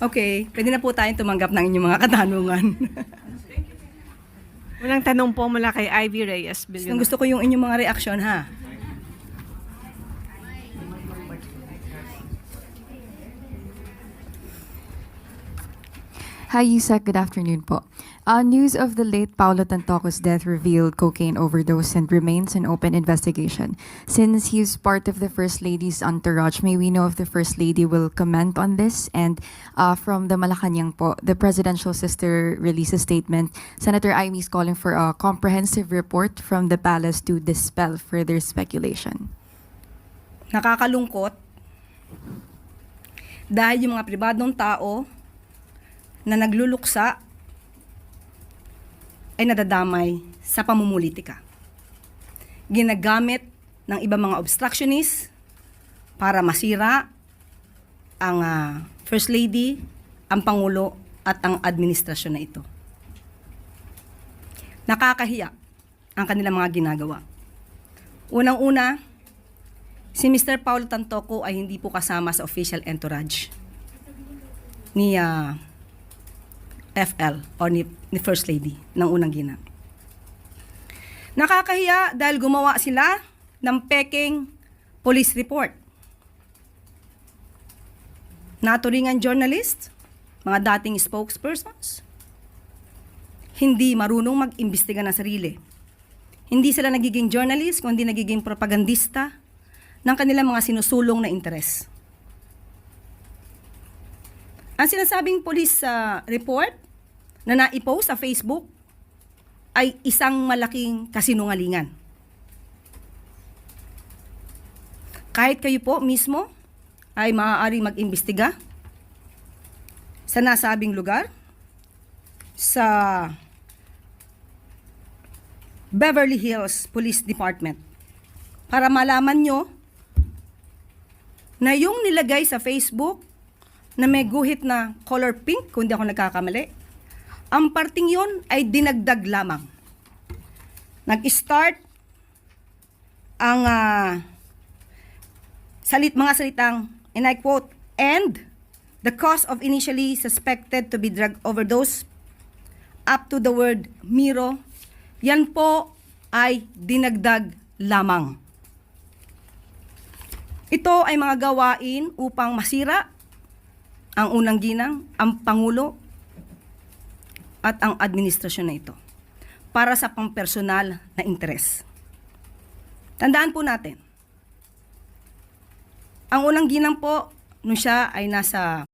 Okay, pwede na po tayong tumanggap ng inyong mga katanungan. Walang tanong po mula kay Ivy Reyes. Gusto, Bilyon. gusto ko yung inyong mga reaksyon ha. Hi, Yusek. Good afternoon po. Uh, news of the late Paulo Tantoco's death revealed cocaine overdose and remains an open investigation. Since he's part of the First Lady's entourage, may we know if the First Lady will comment on this? And uh, from the Malacanang po, the presidential sister released a statement. Senator Amy is calling for a comprehensive report from the palace to dispel further speculation. Nakakalungkot dahil yung mga pribadong tao na nagluluksa ay nadadamay sa pamumulitika. Ginagamit ng ibang mga obstructionists para masira ang ah, First Lady, ang Pangulo at ang administrasyon na ito. Nakakahiya ang kanilang mga ginagawa. Unang-una, si Mr. Paulo Tantoco ay hindi po kasama sa official entourage ni ah, FL o ni, ni First Lady ng unang gina. Nakakahiya dahil gumawa sila ng peking police report. Naturingan journalist, mga dating spokespersons, hindi marunong mag-imbestiga ng sarili. Hindi sila nagiging journalist, kundi nagiging propagandista ng kanilang mga sinusulong na interes. Ang sinasabing police ah, report na naipost sa Facebook ay isang malaking kasinungalingan. Kahit kayo po mismo ay maaaring mag-imbestiga sa nasabing lugar sa Beverly Hills Police Department para malaman nyo na yung nilagay sa Facebook na may guhit na color pink, kung di ako nagkakamali, ang parting yon ay dinagdag lamang. Nag-start ang ah, salit mga salitang, and I quote, and the cause of initially suspected to be drug overdose up to the word Miro, yan po ay dinagdag lamang. Ito ay mga gawain upang masira ang unang ginang, ang Pangulo, at ang administrasyon na ito para sa pampersonal na interes. Tandaan po natin, ang unang ginang po, nung siya ay nasa